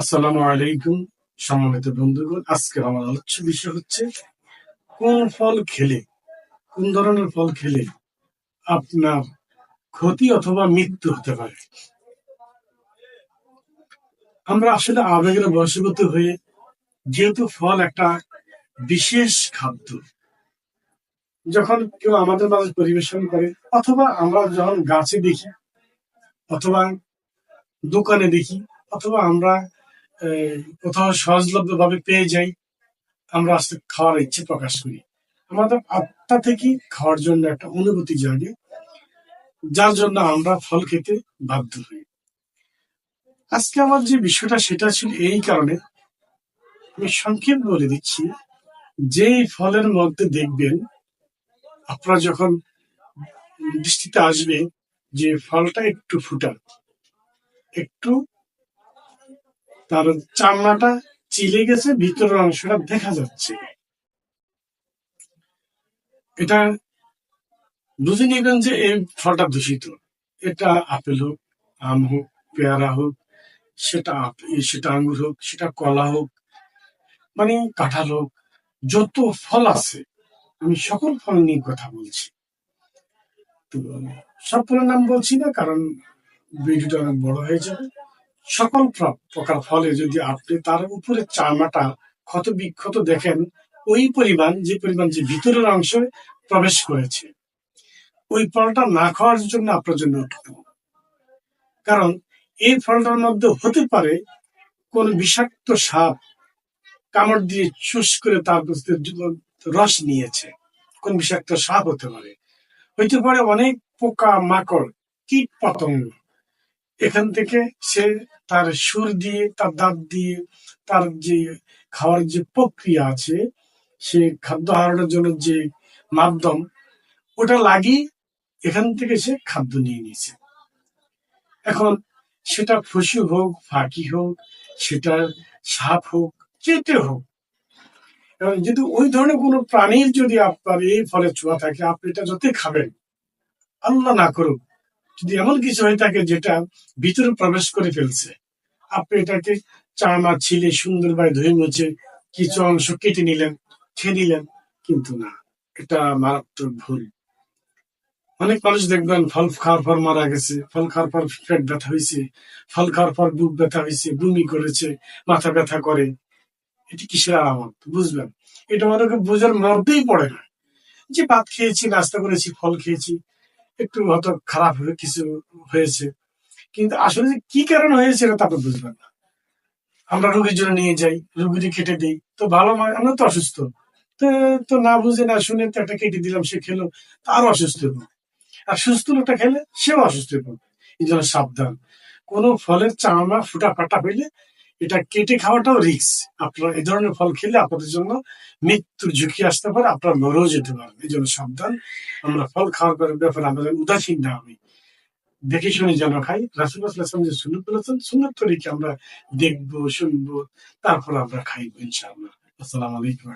আসসালামু আলাইকুম, সম্মানিত বন্ধুগণ। আজকে আমার আলোচ্য বিষয় হচ্ছে, কোন ফল খেলে, কোন ধরনের ফল খেলে আপনার ক্ষতি অথবা মৃত্যু হতে পারে? আমরা আসলে আবেগের বশীভূত হয়ে যেহেতু ফল একটা বিশেষ খাদ্য, যখন কেউ আমাদের মাঝে পরিবেশন করে, অথবা আমরা যখন গাছে দেখি, অথবা দোকানে দেখি, অথবা আমরা কোথাও সহজলভ্য ভাবে পেয়ে যাই, আমরা আস্তে খাওয়ার ইচ্ছে প্রকাশ করি। আমাদের আত্মা থেকে খাওয়ার জন্য একটা অনুভূতি জাগে, যার জন্য আমরা ফল খেতে বাধ্য হই। আজকে আমার যে বিষয়টা সেটা ছিল এই কারণে আমি সংক্ষেপ বলে দিচ্ছি যে ফলের মধ্যে দেখবেন, আপনারা যখন দৃষ্টিতে আসবে যে ফলটা একটু ফুটা একটু তার চামড়াটা চিলে গেছে, ভিতরের অংশটা দেখা যাচ্ছে। এটা বুঝে নিবেন যে এই ফলটা দূষিত। এটা আপেল হোক, আম হোক, পেয়ারা হোক, সেটা সেটা আঙ্গুর হোক, সেটা কলা হোক মানে কাঁঠাল হোক, যত ফল আছে, আমি সকল ফল নিয়ে কথা বলছি। তো সব ফলের নাম বলছি না, কারণ ভিডিওটা অনেক বড় হয়ে যাবে। সকল প্র- প্রকার ফলে যদি আপনি তার উপরে চামড়াটা ক্ষত বিক্ষত দেখেন, ওই পরিমাণ, যে পরিমাণ যে ভিতরের অংশে প্রবেশ করেছে, ওই ফলটা না খাওয়ার জন্য আপনার জন্য কারণ এই ফলটার মধ্যে হতে পারে কোন বিষাক্ত সাপ কামড় দিয়ে চুষ করে তার রস নিয়েছে। কোন বিষাক্ত সাপ হতে পারে। হইতে পারে অনেক পোকা, মাকড় কীট পতঙ্গ এখান থেকে সে তার সুর দিয়ে, তার দাঁত দিয়ে, তার যে খাওয়ার যে প্রক্রিয়া আছে, সে খাদ্য হারানোর জন্য যে মাধ্যম, ওটা লাগিয়ে এখান থেকে সে খাদ্য নিয়ে নিয়েছে। এখন সেটা ফুসু হোক, ফাঁকি হোক সেটা সাপ হোক, যেতে হোক। এবং যদি ওই ধরনের কোনো প্রাণীর যদি আপনার এই ফলে ছোঁয়া থাকে, আপনি এটা যতই খাবেন, আল্লাহ না করুক যদি এমন কিছু হয়ে থাকে যেটা ভিতরে প্রবেশ করে ফেলছে, আপনি এটাকে চামা ছিলে সুন্দরভাবে ধুয়ে মুছে কিছু অংশ কেটে নিলেন, খেয়ে নিলেন, কিন্তু না, এটা মারাত্মক ভুল। অনেক মানুষ দেখবেন ফল খাওয়ার পর মারা গেছে, ফল খাওয়ার পর পেট ব্যথা হয়েছে, ফল খাওয়ার পর বুক ব্যথা হয়েছে, বমি করেছে, মাথা ব্যথা করে। এটি কিসের আলামত বুঝবেন। এটা অনেকে বোঝার মধ্যেই পড়ে না। যে ভাত খেয়েছি, নাস্তা করেছি, ফল খেয়েছি একটু হয়তো খারাপ কিছু হয়েছে। কিন্তু আসলে যে কি কারণে হয়েছে এটা তো আপনি বুঝবেন না। আমরা রোগীর জন্য নিয়ে যাই রোগীকে কেটে দিই, তো ভালো আমরা তো অসুস্থ। তো না বুঝে, না শুনে তো একটা কেটে দিলাম, সে খেলো তারও অসুস্থ হয়ে পড়বে। আর সুস্থ লোকটা খেলে সেও অসুস্থ হয়ে পড়বে। এই জন্য সাবধান। কোনো ফলের চামড়া ফুটা ফাটা হইলে এটা কেটে খাওয়াটাও রিক্স আপনার এই ধরনের ফল খেলে আপনাদের জন্য মৃত্যুর ঝুঁকি আসতে পারে, আপনারা মরেও যেতে পারেন এই জন্য সাবধান। আমরা ফল খাওয়ার ব্যাপারে- আমাদের উদাসীন না হই। দেখে শুনে যেন খাই। রাসুলাম যে সুন্নত বলেছেন, সুন্নত তরিকে আমরা দেখব, শুনব, তারপর আমরা খাইবো ইনশাআল্লাহ। আসসালাম আলাইকুম